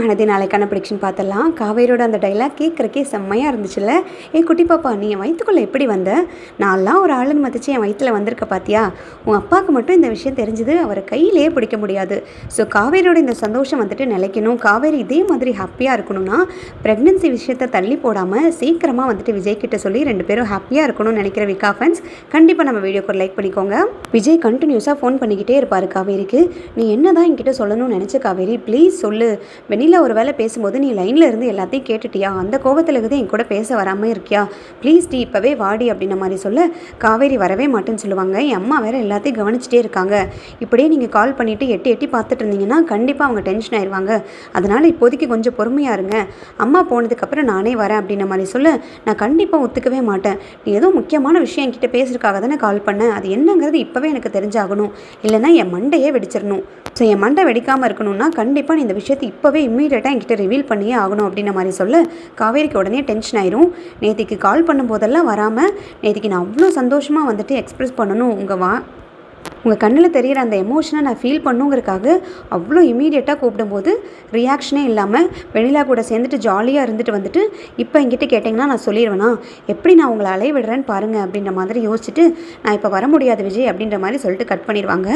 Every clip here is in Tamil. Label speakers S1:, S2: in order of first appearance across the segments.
S1: மனதே நாளைக்கான ப்ரிடிக்ஷன் பார்த்தலாம் காவேரியோட அந்த டைலாக் கேட்குறக்கே செம்மையாக இருந்துச்சுல்ல? ஏ குட்டி பாப்பா நீ என் வயிற்றுக்குள்ளே எப்படி வந்த? நான்லாம் ஒரு ஆளுன்னு மதிச்சு என் வயிற்றில் வந்திருக்க பாத்தியா? உன் அப்பாவுக்கு மட்டும் இந்த விஷயம் தெரிஞ்சது அவரை கையிலேயே பிடிக்க முடியாது. ஸோ காவேரியோட இந்த சந்தோஷம் வந்துட்டு நிலைக்கணும். காவேரி இதே மாதிரி ஹாப்பியாக இருக்கணும்னா ப்ரெக்னென்சி விஷயத்தை தள்ளி போடாமல் சீக்கிரமாக வந்துட்டு விஜய் கிட்ட சொல்லி ரெண்டு பேரும் ஹாப்பியாக இருக்கணும்னு நினைக்கிற விகா ஃபேன்ஸ் கண்டிப்பாக நம்ம வீடியோக்கு லைக் பண்ணிக்கோங்க. விஜய் கண்டினியூஸாக ஃபோன் பண்ணிக்கிட்டே இருப்பார் காவேரிக்கு. நீ என்ன தான் என்கிட்ட சொல்லணும்னு நினச்ச காவேரி ப்ளீஸ் சொல்லு. வெண்ணிலா ஒரு வேலை பேசும்போது நீ லைனில் இருந்து எல்லாத்தையும் கேட்டுட்டியா? அந்த கோபத்தில் இருக்குது என் கூட பேச வராமல் இருக்கியா? ப்ளீஸ் டீ இப்போவே வாடி அப்படின்ன மாதிரி சொல்ல காவேரி வரவே மாட்டேன்னு சொல்லுவாங்க. என் அம்மா வேறு எல்லாத்தையும் கவனிச்சிட்டே இருக்காங்க. இப்படியே நீங்கள் கால் பண்ணிவிட்டு எட்டி எட்டி பார்த்துட்டு இருந்தீங்கன்னா கண்டிப்பாக அவங்க டென்ஷன் ஆயிடுவாங்க அதனால் இப்போதைக்கு கொஞ்சம் பொறுமையாக இருங்க. அம்மா போனதுக்கப்புறம் நானே வரேன் அப்படின்ன மாதிரி சொல்ல நான் கண்டிப்பாக ஒத்துக்கவே மாட்டேன். நீ ஏதோ முக்கியமான விஷயம் என்கிட்ட பேசுறதுக்காக தானே கால் பண்ணேன் அது என்னங்கிறது இப்போவே எனக்கு தெரிஞ்சாகணும். இல்லைன்னா என் மண்டையே வெடிச்சிடணும் ஸோ என் மண்டை வெடிக்காமல் இருக்கணும்னா கண்டிப்பாக நீ இந்த விஷயத்தை இப்போவே இம்மீடியட்டாக என்கிட்ட ரிவீல் பண்ணியே ஆகணும் அப்படின்ற மாதிரி சொல்ல காவேரிக்கு உடனே டென்ஷன் ஆயிரும். நேத்திக்கு கால் பண்ணும்போதெல்லாம் வராமல் நேத்திக்கு நான் அவ்வளோ சந்தோஷமாக வந்துட்டு எக்ஸ்ப்ரெஸ் பண்ணணும். உங்கள் வா உங்கள் கண்ணில் தெரிகிற அந்த எமோஷனை நான் ஃபீல் பண்ணுங்கிறக்காக அவ்வளோ இமீடியட்டாக கூப்பிடும்போது ரியாக்ஷனே இல்லாமல் வெண்ணிலா கூட சேர்ந்துட்டு ஜாலியாக இருந்துட்டு வந்துட்டு இப்போ என்கிட்ட கேட்டிங்கன்னா நான் சொல்லிடுவேனா எப்படி நான் உங்களை அலைய விடுறேன்னு பாருங்கள் அப்படின்ற மாதிரி யோசிச்சுட்டு நான் இப்போ வர முடியாது விஜய் அப்படின்ற மாதிரி சொல்லிட்டு கட் பண்ணிடுவாங்க.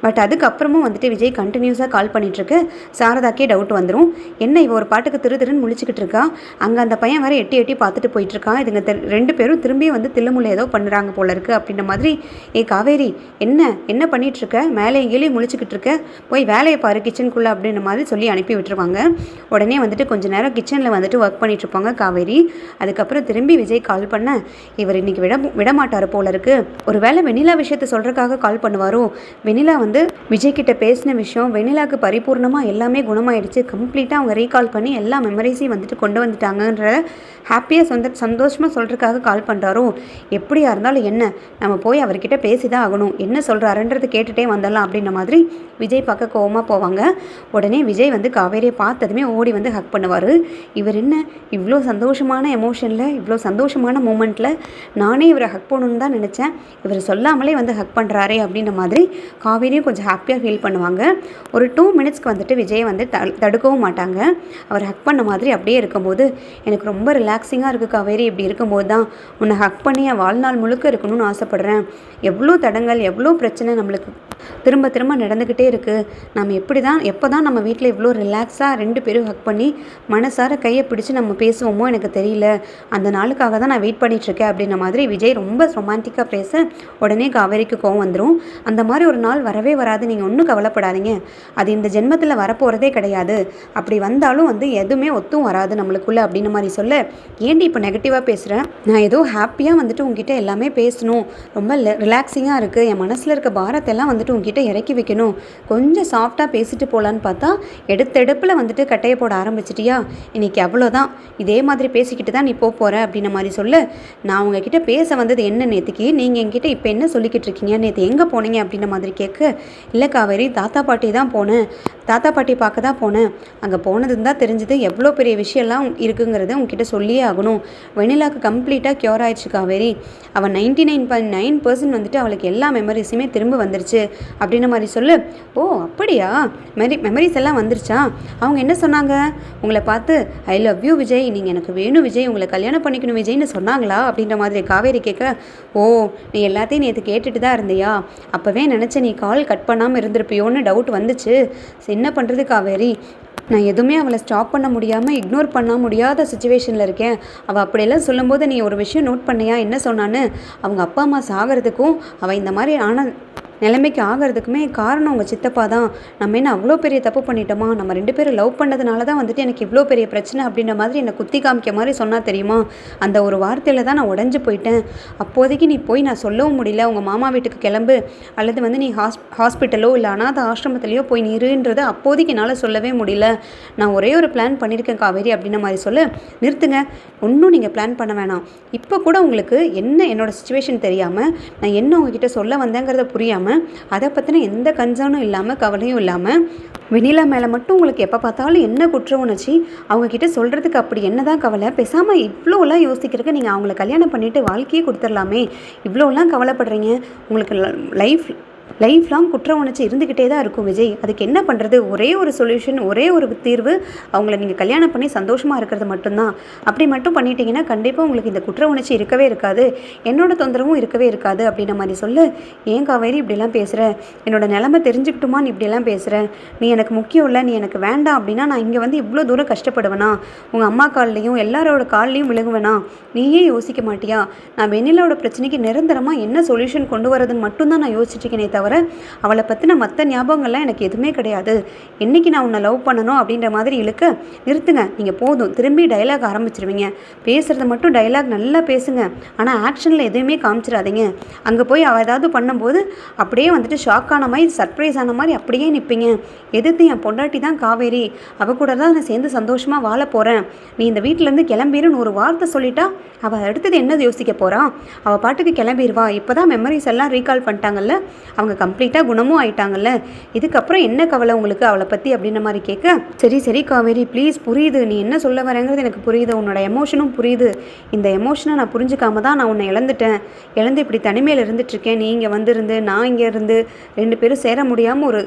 S1: பட் அதுக்கப்புறமும் வந்துட்டு விஜய் கண்டினியூஸாக கால் பண்ணிகிட்ருக்கு சாரதாக்கே டவுட் வந்துடும் என்ன இவ ஒரு பாட்டுக்கு திரு திருன்னு முழிச்சுக்கிட்டு இருக்கா? அங்கே அந்த பையன் வேறு எட்டி எட்டி பார்த்துட்டு போயிட்டுருக்கான். இதுங்க தெ- ரெண்டு பேரும் திரும்பி வந்து தில்லுமுள்ள ஏதோ பண்ணுறாங்க போல இருக்குது அப்படின்ற மாதிரி ஏ காவேரி என்ன? என்ன பண்ணிகிட்ருக்க மேலே எங்கேயும் முழிச்சுக்கிட்டு இருக்க போய் வேலையை பாரு கிச்சனுக்குள்ளே அப்படின்ற மாதிரி சொல்லி அனுப்பி விட்டுருவாங்க. உடனே வந்துட்டு கொஞ்ச நேரம் கிச்சனில் வந்துட்டு ஒர்க் பண்ணிகிட்ருப்பாங்க காவேரி. அதுக்கப்புறம் திரும்பி விஜய் கால் பண்ண இவர் இன்னைக்கு விட விட மாட்டார் போல இருக்கு. ஒருவேளை வெண்ணிலா விஷயத்தை சொல்கிறக்காக கால் பண்ணுவாரோ? வெண்ணிலா வந்து விஜய் கிட்ட பேசின விஷயம் வெண்ணிலாக்கு பரிபூர்ணமாக எல்லாமே குணமாயிடுச்சு. கம்ப்ளீட்டாக அவங்க ரீகால் பண்ணி எல்லா மெமரிஸையும் வந்துட்டு கொண்டு வந்துட்டாங்கன்ற ஹாப்பியாக சொந்த சந்தோஷமாக சொல்கிறதுக்காக கால் பண்ணுறாரோ எப்படியா இருந்தாலும் என்ன? நம்ம போய் அவர்கிட்ட பேசி தான் ஆகணும். என்ன சொல்கிறாரு சொல்கிறாருன்றது கேட்டுட்டே வந்துடலாம் அப்படின்ற மாதிரி விஜய் பார்க்க கோவமாக போவாங்க. உடனே விஜய் வந்து காவேரியை பார்த்ததுமே ஓடி வந்து ஹக் பண்ணுவார். இவர் என்ன? இவ்வளோ சந்தோஷமான எமோஷனில் இவ்வளோ சந்தோஷமான மூமெண்ட்டில் நானே இவரை ஹக் பண்ணணும்னு தான் நினச்சேன். இவர் சொல்லாமலே வந்து ஹக் பண்ணுறாரே அப்படின்ற மாதிரி காவேரியும் கொஞ்சம் ஹாப்பியாக ஃபீல் பண்ணுவாங்க. ஒரு டூ மினிட்ஸ்க்கு வந்துட்டு விஜய் வந்து த தடுக்கவும் மாட்டாங்க. அவர் ஹக் பண்ண மாதிரி அப்படியே இருக்கும்போது எனக்கு ரொம்ப ரிலாக்ஸிங்காக இருக்குது காவேரி இப்படி இருக்கும்போது தான் உன்னை ஹக் பண்ணி என் வாழ்நாள் முழுக்க இருக்கணும்னு ஆசைப்பட்றேன். எவ்வளோ தடங்கள் எவ்வளோ பிரச்சனை நம்மளுக்கு திரும்ப திரும்ப நடந்துக்கிட்டே இருக்குது நம்ம எப்படி தான் எப்போ தான் நம்ம வீட்டில் இவ்வளோ ரிலாக்ஸாக ரெண்டு பேரும் ஹக் பண்ணி மனசார கையை பிடிச்சி நம்ம பேசுவோமோ எனக்கு தெரியல. அந்த நாளுக்காக தான் நான் வெயிட் பண்ணிகிட்ருக்கேன் அப்படின்ற மாதிரி விஜய் ரொம்ப ரொமான்டிக்காக பேச உடனே காவேரிக்கு கோவம் வந்துடும் அந்த மாதிரி ஒரு நாள் வரவே வராது. நீங்கள் ஒன்றும் கவலைப்படாதீங்க. அது இந்த ஜென்மத்தில் வரப்போகிறதே கிடையாது. அப்படி வந்தாலும் வந்து எதுவுமே ஒத்தும் வராது நம்மளுக்குள்ளே அப்படின்ற மாதிரி சொல்ல ஏன்டி இப்போ நெகட்டிவாக பேசுகிறேன் நான் ஏதோ ஹாப்பியாக வந்துட்டு உங்ககிட்ட எல்லாமே பேசணும். ரொம்ப ரிலாக்ஸிங்காக இருக்குது என் மனசில் இருக்க பாரத்தெல்லாம் வந்துட்டு உங்ககிட்ட இறக்கி வைக்கணும். கொஞ்சம் சாஃப்டாக பேசிட்டு போகலான்னு பார்த்தா எடுத்தெடுப்பில் வந்துட்டு கட்டையை போட ஆரம்பிச்சிட்டியா? இன்னைக்கு அவ்வளோதான். இதே மாதிரி பேசிக்கிட்டு தான் நீ போக போகிற அப்படின்ன மாதிரி சொல்ல. நான் உங்ககிட்ட பேச வந்தது என்ன நேற்றுக்கு நீங்கள் என்கிட்ட இப்போ என்ன சொல்லிக்கிட்டு இருக்கீங்க? நேற்று எங்கே போனீங்க அப்படின்ன மாதிரி கேட்க இல்லை காவேரி தாத்தா பாட்டி தான் போனேன். தாத்தா பாட்டி பார்க்க தான் போனேன். அங்கே போனது தான் தெரிஞ்சது எவ்வளோ பெரிய விஷயம்லாம் இருக்குங்கிறத உங்ககிட்ட சொல்லியே ஆகணும். வெண்ணிலாக்கு கம்ப்ளீட்டாக க்யூர் ஆயிடுச்சு காவேரி. அவன் ninety nine point nine percent வந்துட்டு அவளுக்கு எல்லா மெமரிஸுமே திரும்ப வந்துருச்சு. அப்படின்ன மாதிரி சொல்லு. ஓ அப்படியா? மெரி மெமரிஸ் எல்லாம் வந்துருச்சா? அவங்க என்ன சொன்னாங்க? உங்களை பார்த்து ஐ லவ் யூ விஜய். நீங்கள் எனக்கு வேணும் விஜய். உங்களை கல்யாணம் பண்ணிக்கணும் விஜய்னு சொன்னாங்களா? அப்படின்ற மாதிரி காவேரி கேட்க ஓ நீ எல்லாத்தையும் நேற்று கேட்டுட்டு தான் இருந்தியா? அப்போவே நினச்ச நீ கால் கட் பண்ணாமல் இருந்திருப்பியோன்னு டவுட் வந்துச்சு. சரி, என்ன பண்ணுறது காவேரி? நான் எதுவுமே அவளை ஸ்டாப் பண்ண முடியாமல் இக்னோர் பண்ண முடியாத சுச்சுவேஷனில் இருக்கேன். அவள் அப்படியெல்லாம் சொல்லும்போது நீ ஒரு விஷயம் நோட் பண்ணியா? என்ன சொன்னான்னு? அவங்க அப்பா அம்மா சாகிறதுக்கும் அவள் இந்த மாதிரி ஆன நிலைமைக்கு ஆகிறதுக்குமே காரணம் உங்கள் சித்தப்பா தான். நம்ம என்ன அவ்வளோ பெரிய தப்பு பண்ணிட்டோமா? நம்ம ரெண்டு பேரும் லவ் பண்ணதுனால தான் வந்துட்டு எனக்கு இவ்வளோ பெரிய பிரச்சனை அப்படின்ற மாதிரி என்னை குத்தி காமிக்க மாதிரி சொன்னால் தெரியுமா? அந்த ஒரு வார்த்தையில் தான் நான் உடஞ்சி போயிட்டேன். அப்போதைக்கு நீ போய் நான் சொல்லவும் முடியல. உங்கள் மாமா வீட்டுக்கு கிளம்பு. அல்லது வந்து நீ ஹாஸ் ஹாஸ்பிட்டலோ இல்லை அனாத ஆசிரமத்திலையோ போய் நிறுன்றதை அப்போதைக்கு என்னால் சொல்லவே முடியல. நான் ஒரே ஒரு பிளான் பண்ணியிருக்கேன் காவேரி அப்படின்ன மாதிரி சொல்ல. நிறுத்துங்க. ஒன்றும் நீங்கள் பிளான் பண்ண வேணாம். இப்போ கூட உங்களுக்கு என்ன என்னோட சுச்சுவேஷன் தெரியாமல் நான் என்ன உங்ககிட்ட சொல்ல வந்தேங்கிறத புரியாமல் அதை பற்றின எந்த கன்சர்னும் இல்லாமல் கவலையும் இல்லாமல் வெண்ணிலா மேலே மட்டும் உங்களுக்கு எப்போ பார்த்தாலும் என்ன குற்ற உணர்ச்சி அவங்கக்கிட்ட சொல்கிறதுக்கு அப்படி என்ன தான் கவலை பேசாமல் இவ்வளோலாம் யோசிக்கிறதுக்கு நீங்கள் அவங்கள கல்யாணம் பண்ணிவிட்டு வாழ்க்கையே கொடுத்துடலாமே. இவ்வளோலாம் கவலைப்படுறீங்க. உங்களுக்கு லைஃப் லைஃப் லாங் குற்ற உணர்ச்சி இருந்துக்கிட்டே தான் இருக்கும் விஜய். அதுக்கு என்ன பண்ணுறது ஒரே ஒரு சொல்யூஷன் ஒரே ஒரு தீர்வு அவங்கள நீங்கள் கல்யாணம் பண்ணி சந்தோஷமாக இருக்கிறது மட்டும்தான். அப்படி மட்டும் பண்ணிட்டீங்கன்னா கண்டிப்பாக உங்களுக்கு இந்த குற்ற உணர்ச்சி இருக்கவே இருக்காது. என்னோட தொந்தரவும் இருக்கவே இருக்காது அப்படின்ற மாதிரி சொல்லு. ஏன் காவேரி இப்படிலாம் பேசுகிற என்னோட நிலமை தெரிஞ்சுக்கிட்டுமா நீ இப்படியெல்லாம் பேசுகிற நீ எனக்கு முக்கியம் இல்லை நீ எனக்கு வேண்டாம் அப்படின்னா நான் இங்கே வந்து இவ்வளோ தூரம் கஷ்டப்படுவேனா? உங்கள் அம்மா கால்லையும் எல்லாரோட கால்லையும் விழுகுவேனா? நீயே யோசிக்க மாட்டியா? நான் வெண்ணிலாவோட பிரச்சனைக்கு நிரந்தரமாக என்ன சொல்யூஷன் கொண்டு வரதுன்னு மட்டும்தான் நான் யோசிச்சுட்டு இருக்கேனே தவிர அவளை பற்றின மற்ற ஞாபகங்கள்லாம் எனக்கு எதுவுமே கிடையாது. என்னைக்கு நான் உன்னை லவ் பண்ணணும் அப்படின்ற மாதிரி இழுக்க நிறுத்துங்க. நீங்கள் போதும். திரும்பி டைலாக் ஆரம்பிச்சிருவீங்க. பேசுகிறது மட்டும் டைலாக் நல்லா பேசுங்க. ஆனால் ஆக்ஷனில் எதுவுமே காமிச்சிடாதீங்க. அங்கே போய் அவள் ஏதாவது பண்ணும்போது அப்படியே வந்துட்டு ஷாக் ஆன மாதிரி சர்ப்ரைஸ் ஆன மாதிரி அப்படியே நிற்பீங்க எதிர்த்து என் பொண்டாட்டி தான் காவேரி. அவள் கூட தான் நான் சேர்ந்து சந்தோஷமாக வாழ போகிறேன் நீ இந்த வீட்டிலேருந்து கிளம்பிருன்னு ஒரு வார்த்தை சொல்லிட்டா அவள் அடுத்தது என்னது யோசிக்க போகிறா அவள் பாட்டுக்கு கிளம்பிடுவா இப்போ தான் மெமரிஸ் எல்லாம் ரீகால் பண்ணிட்டாங்கல்ல? அவங்க அவங்க கம்ப்ளீட்டாக குணமும் ஆயிட்டாங்கல்ல? இதுக்கப்புறம் என்ன கவலை உங்களுக்கு அவளை பற்றி அப்படின்ற மாதிரி கேட்க சரி சரி காவேரி ப்ளீஸ் புரியுது. நீ என்ன சொல்ல வரேங்கிறது எனக்கு புரியுது. உன்னோட எமோஷனும் புரியுது. இந்த எமோஷனை நான் புரிஞ்சுக்காம தான் நான் உன்னை இழந்துட்டேன். இழந்து இப்படி தனிமையில் இருந்துட்டுருக்கேன் நீ இங்கே வந்திருந்து நான் இங்கே இருந்து ரெண்டு பேரும் சேர முடியாமல் ஒரு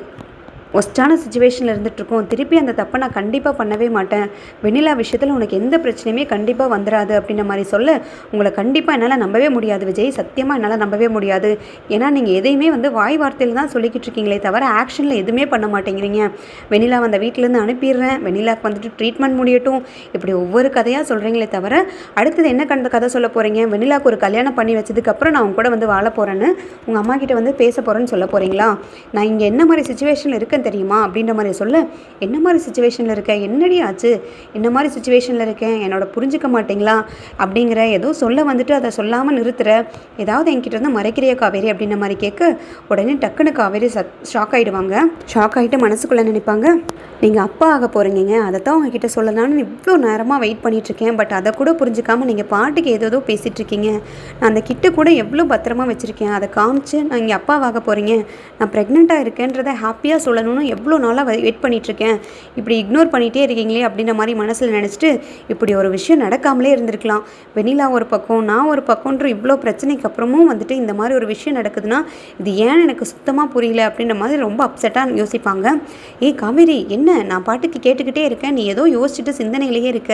S1: ஒஸ்டான சுச்சுவேஷனில் இருந்துகிட்ருக்கோம் திருப்பி அந்த தப்பை நான் கண்டிப்பாக பண்ணவே மாட்டேன். வெண்ணிலா விஷயத்தில் உனக்கு எந்த பிரச்சனையுமே கண்டிப்பாக வந்துடாது அப்படின்ற மாதிரி சொல்ல. உங்களை கண்டிப்பாக என்னால் நம்பவே முடியாது விஜய். சத்தியமாக என்னால் நம்பவே முடியாது. ஏன்னா நீங்கள் எதையுமே வந்து வாய் வார்த்தையில் தான் சொல்லிக்கிட்டு இருக்கீங்களே தவிர ஆக்ஷனில் எதுவுமே பண்ண மாட்டேங்கிறீங்க. வெண்ணிலா அந்த வீட்டிலேருந்து அனுப்பிடுறேன். வெண்ணிலாக்கு வந்துட்டு ட்ரீட்மெண்ட் முடியட்டும். இப்படி ஒவ்வொரு கதையாக சொல்கிறீங்களே தவிர அடுத்தது என்ன கண்ட கதை சொல்ல போகிறீங்க வெண்ணிலாக்கு ஒரு கல்யாணம் பண்ணி வச்சதுக்கப்புறம் நான் உங்க கூட வந்து வாழ போகிறேன்னு உங்கள் அம்மா கிட்ட வந்து பேச போகிறேன்னு சொல்ல போகிறீங்களா நான் இங்கே என்ன மாதிரி சுச்சுவேஷனில் இருக்கேன் தெரியுமா அப்படின்ற மாதிரி சொல்ல என்ன மாதிரி சுச்சுவேஷனில் இருக்கேன் என்னடி ஆச்சு? என்ன மாதிரி சுச்சுவேஷனில் இருக்கேன்? என்னோட புரிஞ்சுக்க மாட்டிங்களா? அப்படிங்கிற ஏதோ சொல்ல வந்துட்டு அதை சொல்லாமல் நிறுத்துற ஏதாவது என்கிட்ட இருந்து மறைக்கிறிய காவேரி அப்படின்ற மாதிரி கேட்க உடனே டக்குன்னு காவேரி சத் ஷாக் ஆகிடுவாங்க ஷாக் ஆகிட்டு மனசுக்குள்ளே நினைப்பாங்க நீங்கள் அப்பா ஆக போகிறீங்க அதை தான் உங்ககிட்ட சொல்லலாம்னு இவ்வளோ நேரமாக வெயிட் பண்ணிகிட்ருக்கேன் பட் அதை கூட புரிஞ்சிக்காமல் நீங்கள் பாட்டுக்கு ஏதோ பேசிகிட்டு இருக்கீங்க நான் அந்த கிட்ட கூட எவ்வளோ பத்திரமா வச்சுருக்கேன். அதை காமிச்சு நான் இங்கே அப்பாவாக போகிறீங்க நான் ப்ரெக்னெண்ட்டாக இருக்கேன்றதை ஹாப்பியாக சொல்லணும்னு எவ்வளோ நாளாக வெயிட் பண்ணிகிட்ருக்கேன் இப்படி இக்னோர் பண்ணிகிட்டே இருக்கீங்களே அப்படின்ற மாதிரி மனசில் நினச்சிட்டு இப்படி ஒரு விஷயம் நடக்காமலே இருந்திருக்கலாம். வெண்ணிலா ஒரு பக்கம் நான் ஒரு பக்கம்ன்ற இவ்வளோ பிரச்சனைக்கு அப்புறமும் வந்துட்டு இந்த மாதிரி ஒரு விஷயம் நடக்குதுன்னா இது ஏன் எனக்கு சுத்தமாக புரியல அப்படின்ற மாதிரி ரொம்ப அப்செட்டாக யோசிப்பாங்க. ஏய் காவேரி என்ன? நான் பாட்டுக்கு கேட்டுக்கிட்டே இருக்கேன். நீ ஏதோ யோசிச்சுட்டு சிந்தனையிலேயே இருக்க.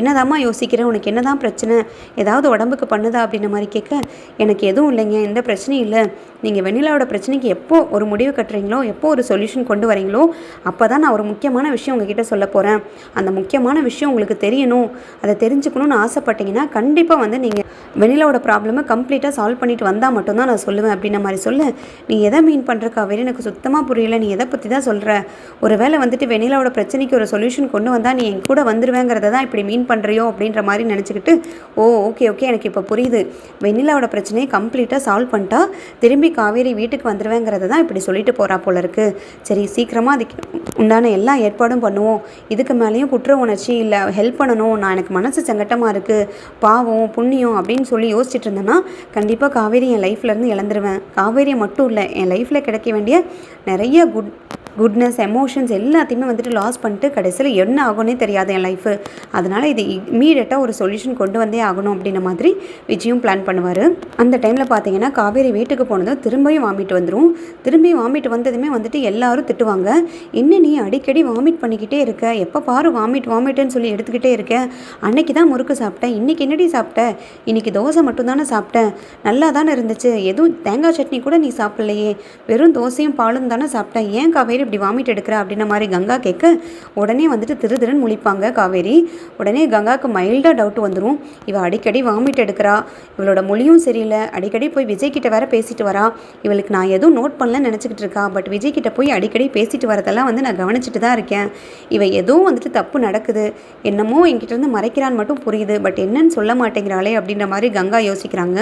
S1: என்னதாம்மா யோசிக்கிறேன் உனக்கு என்னதான் பிரச்சனை? ஏதாவது உடம்புக்கு பண்ணுதா அப்படின்ற மாதிரி கேட்க எனக்கு எதுவும் இல்லைங்க எந்த பிரச்சனையும் இல்லை. நீங்கள் வெண்ணிலாவோட பிரச்சனைக்கு எப்போ ஒரு முடிவு கட்டுறீங்களோ எப்போ ஒரு சொல்யூஷன் கொண்டு வரீங்களோ அப்போ தான் நான் ஒரு முக்கியமான விஷயம் உங்ககிட்ட சொல்ல போகிறேன் அந்த முக்கியமான விஷயம் உங்களுக்கு தெரியணும். அதை தெரிஞ்சுக்கணும்னு ஆசைப்பட்டீங்கன்னா கண்டிப்பாக வந்து நீங்கள் வெண்ணிலாவோட ப்ராப்ளமை கம்ப்ளீட்டாக சால்வ் பண்ணிட்டு வந்தால் மட்டும்தான் நான் சொல்லுவேன் அப்படின்ற மாதிரி சொல்ல. நீ எதை மீன் பண்ணுற காவேரி எனக்கு சுத்தமாக புரியல. நீ எதை பற்றி தான் சொல்கிற ஒரு வேளை வந்துட்டு வெண்ணிலாவோட பிரச்சனைக்கு ஒரு சொல்யூஷன் கொண்டு வந்தால் நீ என் கூட வந்துடுவேங்கிறத தான் இப்படி மீன் பண்ணுறியோ அப்படின்ற மாதிரி நினச்சிக்கிட்டு ஓ ஓகே ஓகே எனக்கு இப்போ புரியுது. வெண்ணிலாவோட பிரச்சனையை கம்ப்ளீட்டாக சால்வ் பண்ணிட்டா திரும்பி காவேரி வீட்டுக்கு வந்துடுவேங்கிறத தான் இப்படி சொல்லிட்டு போகிறா போல இருக்குது சரி சீக்கிரமாக அதுக்கு உண்டான எல்லா ஏற்பாடும் பண்ணுவோம். இதுக்கு மேலேயும் குற்ற உணர்ச்சி இல்லை ஹெல்ப் பண்ணணும். நான் எனக்கு மனசு சங்கட்டமாக இருக்குது பாவம் புண்ணியம் அப்படின்னு சொல்லி யோசிச்சுட்டு இருந்தேன்னா கண்டிப்பாக காவேரி என் லைஃப்லேருந்து இழந்துருவேன். காவேரியை மட்டும் இல்லை என் லைஃப்பில் கிடைக்க வேண்டிய நிறைய குட் குட்னஸ் எமோஷன்ஸ் எல்லாத்தையுமே வந்துட்டு லாஸ் பண்ணிட்டு கடைசியில் என்ன ஆகும்னே தெரியாது என் லைஃபு அதனால் இது இம்மீடியட்டாக ஒரு சொல்யூஷன் கொண்டு வந்தே ஆகணும் அப்படின்ற மாதிரி விஜயும் பிளான் பண்ணுவார். அந்த டைமில் பார்த்தீங்கன்னா காவேரி வீட்டுக்கு போனதும் திரும்பியும் வாமிட் வந்துடும் திரும்பி வாமிட் வந்ததுமே வந்துட்டு எல்லாரும் திட்டுவாங்க. என்ன நீ அடிக்கடி வாமிட் பண்ணிக்கிட்டே இருக்க? எப்போ பாரு வாமிட் வாமிட்டுன்னு சொல்லி எடுத்துக்கிட்டே இருக்க? அன்னைக்கு தான் முறுக்கு சாப்பிட்டேன். இன்றைக்கி என்னடி சாப்பிட்ட? இன்றைக்கி தோசை மட்டும் தானே சாப்பிட்டேன். நல்லா தானே இருந்துச்சு. எதுவும் தேங்காய் சட்னி கூட நீ சாப்பிட்லையே. வெறும் தோசையும் பாலும் தானே சாப்பிட்டேன். ஏன் காவேரி இப்படி வாமிட் எடுக்கிற அப்படின்ன மாதிரி கங்கா கேட்க உடனே வந்துட்டு திரு திருன்னு முழிப்பாங்க காவேரி. உடனே கங்காவுக்கு மைல்டாக டவுட் வந்துடும் இவள் அடிக்கடி வாமிட் எடுக்கிறா. இவளோட மொழியும் சரியில்லை. அடிக்கடி போய் விஜய் கிட்ட வேற பேசிட்டு வரா. இவளுக்கு நான் எதுவும் நோட் பண்ணலன்னு நினச்சிக்கிட்டு இருக்கா. பட் விஜய் கிட்ட போய் அடிக்கடி பேசிட்டு வரதெல்லாம் வந்து நான் கவனிச்சுட்டு தான் இருக்கேன். இவ ஏதோ வந்துட்டு தப்பு நடக்குது. என்னமோ என்கிட்ட இருந்து மறைக்கிறான்னு மட்டும் புரியுது. பட் என்னன்னு சொல்ல மாட்டேங்கிறாளே அப்படின்ற மாதிரி கங்கா யோசிக்கிறாங்க.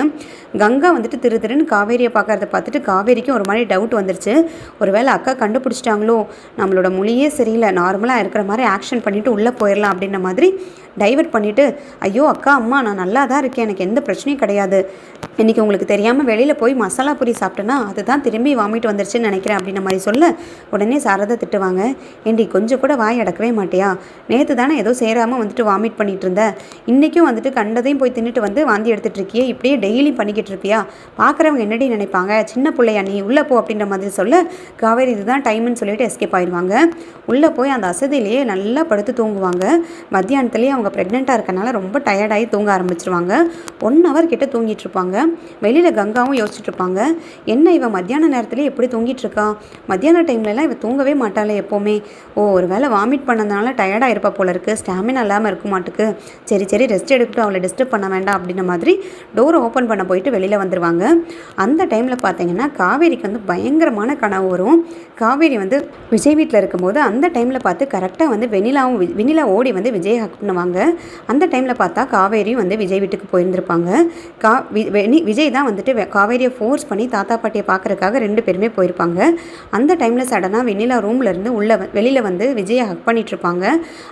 S1: கங்கா வந்துட்டு திரு திருன்னு காவேரியை பார்க்கறத பார்த்துட்டு காவேரிக்கும் ஒரு மாதிரி டவுட் வந்துருச்சு. ஒருவேளை அக்கா கண்டுபிடிச்சிட்டாங்களோ நம்மளோட மொழியே சரியில்லை நார்மலாக இருக்கிற மாதிரி ஆக்ஷன் பண்ணிவிட்டு உள்ளே போயிடலாம் அப்படின்ற மாதிரி டைவர்ட் பண்ணிவிட்டு ஐயோ அக்கா அம்மா நான் நல்லா தான் இருக்கேன் எனக்கு எந்த பிரச்சனையும் கிடையாது. இன்றைக்கி உங்களுக்கு தெரியாமல் வெளியில் போய் மசாலா பூரி சாப்பிட்டேன்னா அதுதான் திரும்பி வாமிட் வந்துருச்சுன்னு நினைக்கிறேன் அப்படின்ற மாதிரி சொல்ல உடனே சாரதா திட்டுவாங்க. ஏண்டி கொஞ்சம் கூட வாய் அடக்கவே மாட்டியா? நேற்று தானே ஏதோ சேராமல் வந்துட்டு வாமிட் பண்ணிகிட்டு இருந்த. இன்றைக்கும் வந்துட்டு கண்டதையும் போய் தின்னுட்டு வந்து வாந்தி எடுத்துகிட்டு இருக்கியே இப்படியே டெய்லி பண்ணிக்கிட்டு இருப்பியா? பார்க்குறவங்க என்னடி நினைப்பாங்க? சின்ன பிள்ளையா நீ உள்ளே போ அப்படின்ற மாதிரி சொல்ல காவேரி இதுதான் டைம்னு சொல்லிட்டு எஸ்கேப் ஆயிடுவாங்க உள்ளே போய் அந்த அசதியிலேயே நல்லா படுத்து தூங்குவாங்க. மத்தியானத்துலேயே அவங்க ப்ரெக்னெண்ட்டாக இருக்கனால ரொம்ப டயர்டாகி தூங்க ஆரம்பிச்சிருவாங்க. ஒன் ஹவர் கிட்ட தூங்கிட்டு இருப்பாங்க. வெளியில் கங்காவும் யோசிச்சுட்டு இருப்பாங்க. என்ன இவன் மத்தியான நேரத்துலேயே எப்படி தூங்கிட்டு இருக்கா? மத்தியான டைம்லலாம் இவன் தூங்கவே மாட்டாளே எப்போவுமே. ஓ ஒரு வேளை வாமிட் பண்ணதுனால டயர்டாக இருப்பா போல இருக்கு. ஸ்டாமினா இல்லாமல் இருக்க மாட்டுக்கு. சரி சரி ரெஸ்ட் எடுக்கட்டும் அவளை டிஸ்டர்ப் பண்ண வேண்டாம் அப்படின்ற மாதிரி டோரை ஓப்பன் பண்ண போயிட்டு வெளியில் வந்துடுவாங்க அந்த டைமில் பார்த்தீங்கன்னா காவேரிக்கு வந்து பயங்கரமான கனவு வரும். காவேரி வந்து விஜய் வீட்டில் இருக்கும்போது அந்த டைமில் பார்த்து கரெக்டாக வந்து வெனிலாவும் வெனிலா ஓடி வந்து விஜய் ஹக் பண்ணுவாங்க அந்த டைமில் பார்த்தா காவேரியும் வந்து விஜய் வீட்டுக்கு போயிருந்திருப்பாங்க. கா வி- வெனி விஜய் தான் வந்துட்டு காவேரியை ஃபோர்ஸ் பண்ணி தாத்தா பாட்டியை பார்க்குறக்காக ரெண்டு பேருமே போயிருப்பாங்க. அந்த டைமில் சடனாக வெண்ணிலா ரூம்ல இருந்து உள்ளே வெளியில் வந்து விஜயை ஹக் பண்ணிகிட்ருப்பாங்க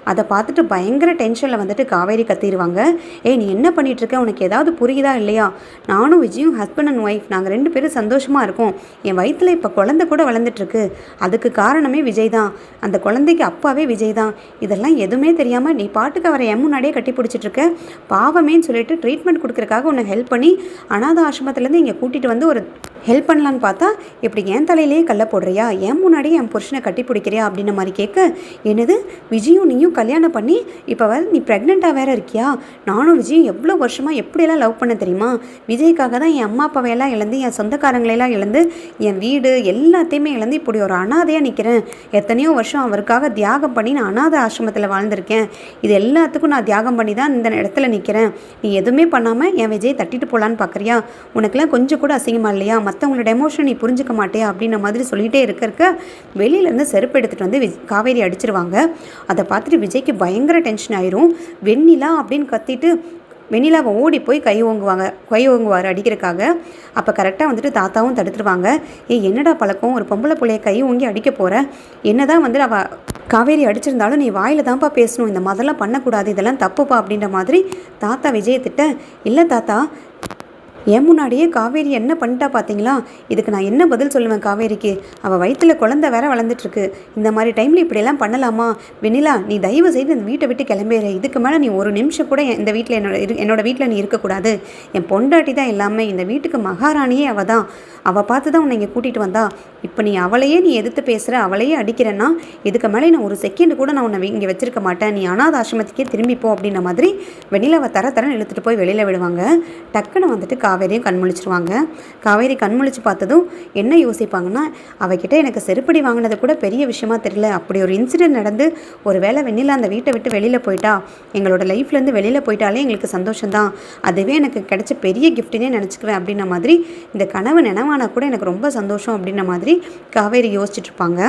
S1: அதை பார்த்துட்டு பயங்கர டென்ஷனில் வந்துட்டு காவேரி கத்திடுவாங்க. ஏய் நீ என்ன பண்ணிகிட்ருக்க இருக்க உனக்கு ஏதாவது புரியுதா இல்லையா? நானும் விஜயும் ஹஸ்பண்ட் அண்ட் ஒய்ஃப் நாங்கள் ரெண்டு பேரும் சந்தோஷமாக இருக்கோம். என் வயிற்றில் இப்போ குழந்தை கூட வளர்ந்துட்டுருக்கு. அதுக்கு காரணமே விஜய் தான் அந்த குழந்தைக்கு அப்பாவே விஜய் தான் இதெல்லாம் எதுவுமே தெரியாமல் நீ பாட்டுக்கு அவரை என் முன்னாடியே கட்டி பிடிச்சிட்ருக்க பாவமேன்னு சொல்லிட்டு ட்ரீட்மெண்ட் கொடுக்குறக்காக உன்னை ஹெல்ப் பண்ணி அனாத ஆசிரமத்துலேருந்து இங்கே கூட்டிகிட்டு வந்து ஒரு ஹெல்ப் பண்ணலான்னு பார்த்தா இப்படி என் தலையிலேயே கல்ல போடுறியா? என் முன்னாடியே என் புருஷனை கட்டி பிடிக்கிறியா? அப்படின்ன மாதிரி கேட்க என்னது? விஜயும் நீயும் கல்யாணம் பண்ணி இப்போ வர நீ ப்ரெக்னெண்ட்டாக வேற இருக்கியா? நானும் விஜயும் எவ்வளோ வருஷமாக எப்படியெல்லாம் லவ் பண்ண தெரியுமா? விஜய்க்காக தான் என் அம்மா அப்பாவையெல்லாம் இழந்து என் சொந்தக்காரங்களையெல்லாம் இழந்து என் வீடு எல்லாத்தையுமே இழந்து இப்படி ஒரு அனாதையாக நிற்கிறேன் எத்தனையோ வருஷம் அவருக்காக தியாகம் பண்ணி நான் அனாதை ஆசிரமத்தில் வாழ்ந்திருக்கேன். இது எல்லாத்துக்கும் நான் தியாகம் பண்ணி தான் இந்த இடத்துல நிற்கிறேன் நீ எதுவுமே பண்ணாமல் என் விஜய் தட்டிட்டு போகலான்னு பார்க்குறியா உனக்கெல்லாம் கொஞ்சம் கூட அசிங்கமாக இல்லையா? மற்றவங்களோட எமோஷன் நீ புரிஞ்சுக்க மாட்டியா? அப்படின்ற மாதிரி சொல்லிகிட்டே இருக்க இருக்க வெளியிலேருந்து செருப்பு எடுத்துகிட்டு வந்து காவேரி அடிச்சிருவாங்க. அதை பார்த்துட்டு விஜய்க்கு பயங்கர டென்ஷன் ஆயிரும். வெண்ணிலா அப்படின்னு கத்திட்டு வெண்ணிலாவை ஓடி போய் கை ஓங்குவாங்க கை ஓங்குவார் அடிக்கிறதுக்காக. அப்போ கரெக்டாக வந்துட்டு தாத்தாவும் தடுத்துருவாங்க. ஏய் என்னடா பழக்கம்? ஒரு பொம்பளை பிள்ளைய கை ஓங்கி அடிக்க போகிற என்னதான் வந்து அவள் காவேரி அடிச்சிருந்தாலும் நீ வாயில் தான்ப்பா பேசணும். இந்த மாதிரிலாம் பண்ணக்கூடாது இதெல்லாம் தப்புப்பா அப்படின்ற மாதிரி தாத்தா விஜயை திட்ட இல்லை தாத்தா என் முன்னாடியே காவேரி என்ன பண்ணிட்டா பார்த்தீங்களா? இதுக்கு நான் என்ன பதில் சொல்லுவேன் காவேரிக்கு? அவள் வயிற்றில் குழந்தை வேற வளர்ந்துட்டுருக்கு. இந்த மாதிரி டைமில் இப்படியெல்லாம் பண்ணலாமா? வெண்ணிலா நீ தயவு செய்து இந்த வீட்டை விட்டு கிளம்பிடுற இதுக்கு மேலே நீ ஒரு நிமிஷம் கூட இந்த வீட்டில் என்னோட இரு என்னோட வீட்டில் நீ இருக்கக்கூடாது. என் பொண்டாட்டி தான் எல்லாமே. இந்த வீட்டுக்கு மகாராணியே அவள் தான். அவள் பார்த்து தான் உன்னை இங்கே கூட்டிகிட்டு வந்தா. இப்போ நீ அவளையே நீ எதிர்த்து பேசுகிற அவளையே அடிக்கிறேன்னா இதுக்கு மேலே நான் ஒரு செகண்ட் கூட நான் உன்னை இங்கே வச்சிருக்க மாட்டேன். நீ அனாத ஆசிரமத்துக்கே திரும்பிப்போ அப்படின்ற மாதிரி வெளியில் தர தரன்னு இழுத்துட்டு போய் வெளியில் விடுவாங்க. டக்குன்னு வந்துட்டு காவேரியும் கண் முழிச்சிருவாங்க காவேரி கண்முழிச்சு பார்த்ததும் என்ன யோசிப்பாங்கன்னா அவகிட்ட எனக்கு செருப்படி வாங்கினது கூட பெரிய விஷயமா தெரியல. அப்படி ஒரு இன்சிடென்ட் நடந்து ஒரு வேளை வெண்ணில அந்த வீட்டை விட்டு வெளியில் போயிட்டா எங்களோட லைஃப்லேருந்து வெளியில் போயிட்டாலே எங்களுக்கு சந்தோஷம்தான். அதுவே எனக்கு கிடைச்ச பெரிய கிஃப்ட்டுனே நினச்சிக்குவேன் அப்படின்ன மாதிரி இந்த கனவு நினைவானா கூட எனக்கு ரொம்ப சந்தோஷம் அப்படின்ன மாதிரி காவேரி யோசிச்சுட்ருப்பாங்க